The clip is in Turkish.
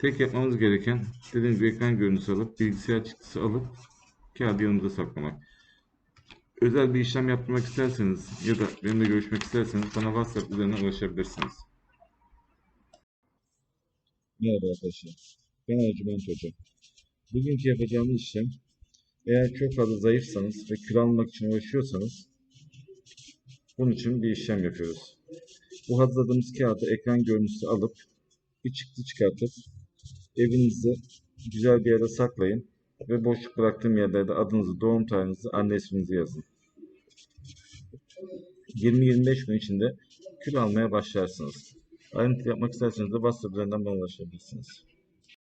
Tek yapmamız gereken dediğim gibi ekran görüntüsü alıp bilgisayar çıktısı alıp kağıdı yanımıza saklamak. Özel bir işlem yaptırmak isterseniz ya da benimle görüşmek isterseniz bana WhatsApp üzerinden ulaşabilirsiniz. Merhaba arkadaşlar. Ben Ercüment Hoca. Bugünkü yapacağımız işlem eğer çok fazla zayıfsanız ve kilo almak için uğraşıyorsanız bunun için bir işlem yapıyoruz. Bu hazırladığımız kağıdı ekran görüntüsü alıp bir çıktı çıkartıp evinizi güzel bir yere saklayın ve boşluk bıraktığım yerlerde adınızı, doğum tarihinizi, anne isminizi yazın. 20-25 gün içinde kilo almaya başlarsınız. Ayrıntı yapmak isterseniz de WhatsApp üzerinden bana ulaşabilirsiniz.